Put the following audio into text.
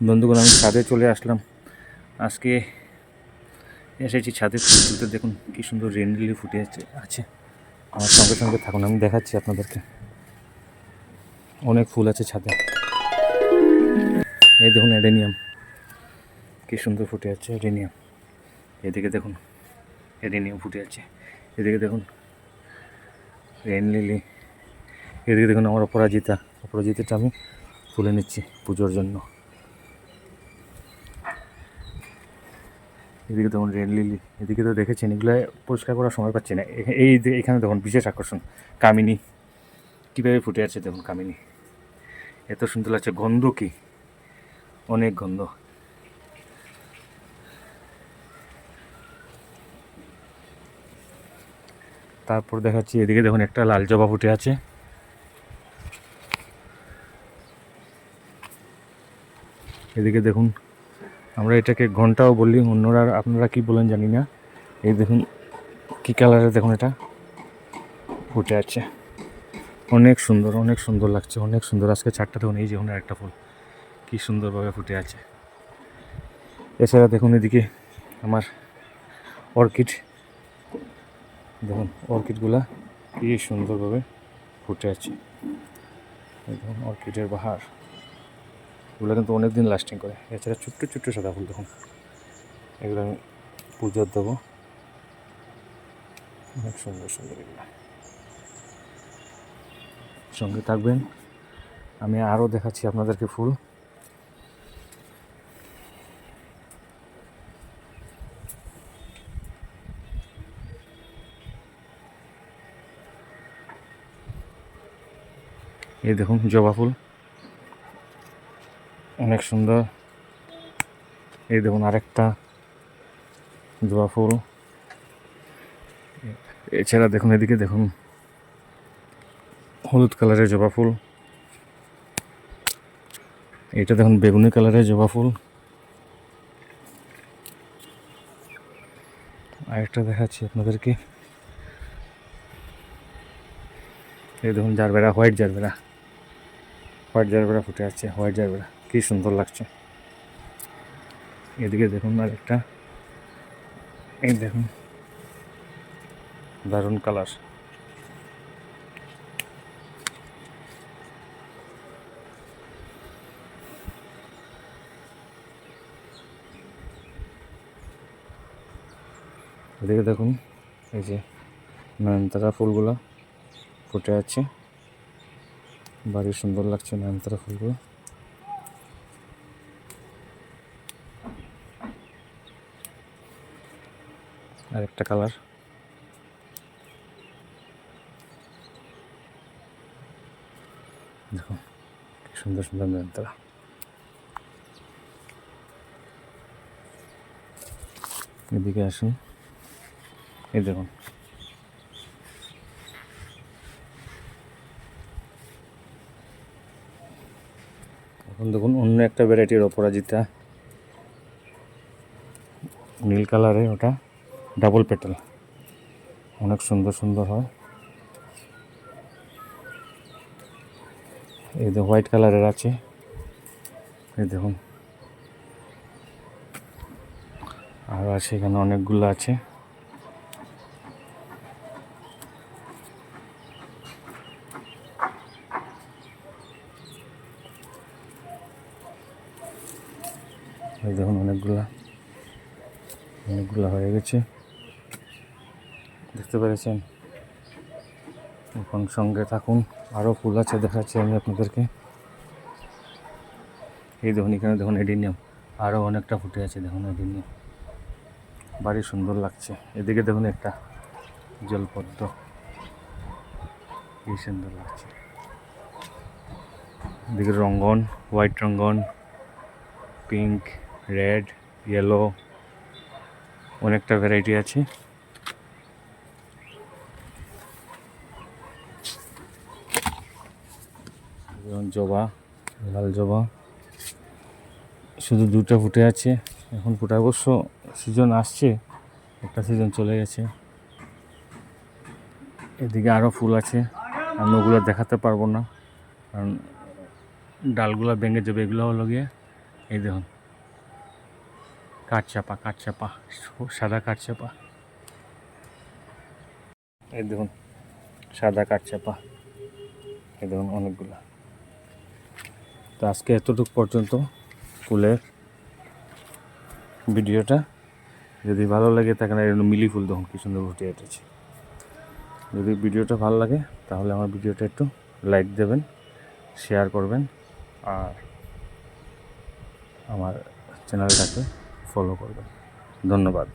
বন্ধুগণ, আমি ছাদে চলে আসলাম। আজকে এসেছি ছাদে ফুল তুলতে। দেখুন কি সুন্দর রেন লিলি ফুটে আছে আছে। আমার সঙ্গে সঙ্গে থাকুন, আমি দেখাচ্ছি আপনাদেরকে। অনেক ফুল আছে ছাদে। এই দেখুন এডেনিয়াম কি সুন্দর ফুটে আছে এডেনিয়াম এদিকে দেখুন এডেনিয়াম ফুটে আছে। এদিকে দেখুন, রেন লিলি। এদিকে দেখুন আমার অপরাজিতা। অপরাজিতাটা আমি তুলে নিচ্ছি পুজোর জন্য। এদিকে দেখুন রেড লিলি, এদিকে তো দেখেছেন, এগুলো পরিষ্কার করার সময় পাচ্ছি না। এই এখানে দেখুন বিশেষ আকর্ষণ, কামিনী। কীভাবে ফুটে আছে দেখুন কামিনী। এত সুন্দর লাগছে, গন্ধ কি? অনেক গন্ধ। তারপর দেখাচ্ছি, এদিকে দেখুন একটা লাল জবা ফুটে আছে। এদিকে দেখুন আমরা এটাকে ঘন্টাও বলি, অন্যরা, আপনারা কি বলেন জানি না। এই দেখুন, কী কালারের দেখুন এটা? ফুটে আছে। অনেক সুন্দর অনেক সুন্দর লাগছে, অনেক সুন্দর। আজকে চারটা দেখুন এই যে দেখুন একটা ফুল। কি সুন্দরভাবে ফুটে আছে। এছাড়া দেখুন এদিকে আমার অর্কিড। দেখুন, অর্কিডগুলা কি সুন্দরভাবে ফুটে আছে। দেখুন, অর্কিডের বাহার। এগুলো কিন্তু অনেক দিন লাস্টিং করে। এছাড়া ছোট্ট ছোট্ট সাদা ফুল দেখুন। এগুলো আমি পূজার দেবো। অনেক সুন্দর সুন্দর এগুলো। সঙ্গে থাকবেন। আমি আরও দেখাচ্ছি আপনাদেরকে ফুল। এই দেখুন জবা ফুল। অনেক সুন্দর। এই দেখুন আরেকটা জবা ফুল। এছাড়া দেখুন এদিকে দেখুন হলুদ কালারের জবা ফুল। এটা দেখুন বেগুনি কালারের জবা ফুল। আরেকটা দেখাচ্ছি আপনাদেরকে। এই দেখুন gerbera, white gerbera. White gerbera ফুটে আছে, হোয়াইট জারবেরা। কি সুন্দর লাগছে। এদিকে দেখুন আর একটা। এই দেখুন। দারুণ কালার। এদিকে দেখুন, এই যে নয়নতারা ফুলগুলো ফুটে আছে। বাড়ি সুন্দর লাগছে নয়নতারা ফুলগুলো। আর একটা কালার। দেখো, কি সুন্দর সুন্দর নয়নতারা এদিকে আসুন। এই দেখুন। এখন দেখুন, অন্য একটা ভ্যারাইটির অপরাজিতা। নীল কালারে ওটা। Double petal. অনেক সুন্দর সুন্দর হয়। এই যে হোয়াইট কালারের আছে। এই দেখুন। আরও আছে এখানে অনেকগুলো আছে। এই দেখুন অনেকগুলা। অনেকগুলো হয়ে গেছে। দেখতে পেরেছেন? এখন সঙ্গে থাকুন। আরও ফুল আছে দেখাচ্ছি আমি আপনাদেরকে। এই দেখুন, এখানে দেখুন এডিনিয়াম। আরও অনেকটা ফুটে আছে, দেখুন এডিনিয়াম। বাড়ি সুন্দর লাগছে। এদিকে দেখুন একটা জলপদ্ম। কি সুন্দর লাগছে। এদিকে রঙ্গন, হোয়াইট রঙ্গন, পিঙ্ক, রেড, ইয়েলো, অনেকটা ভ্যারাইটি আছে। যেমন জবা, লাল জবা। শুধু দুটো ফুটে আছে। এখন ফুটে অবশ্য সিজন আসছে, একটা সিজন চলে গেছে। এদিকে আরও ফুল আছে। আমি ওগুলো দেখাতে পারব না, কারণ ডালগুলো ভেঙে যাবে, এগুলো হলো গিয়ে। এই দেখুন। কাঠচাপা কাঠচাপা, সাদা কাঠচাপা। এই দেখুন, সাদা কাঠচাপা। এই দেখুন অনেকগুলো। তো আজকে এতটুকু পর্যন্ত ফুলের ভিডিওটা। যদি ভালো লাগে তাহলে এর মিলি ফুল তখন কি সুন্দর ফুটে উঠেছে যদি ভিডিওটা ভালো লাগে, তাহলে আমার ভিডিওটা একটু লাইক দেবেন, শেয়ার করবেন, আর আমার চ্যানেলটাকে ফলো করবেন। ধন্যবাদ।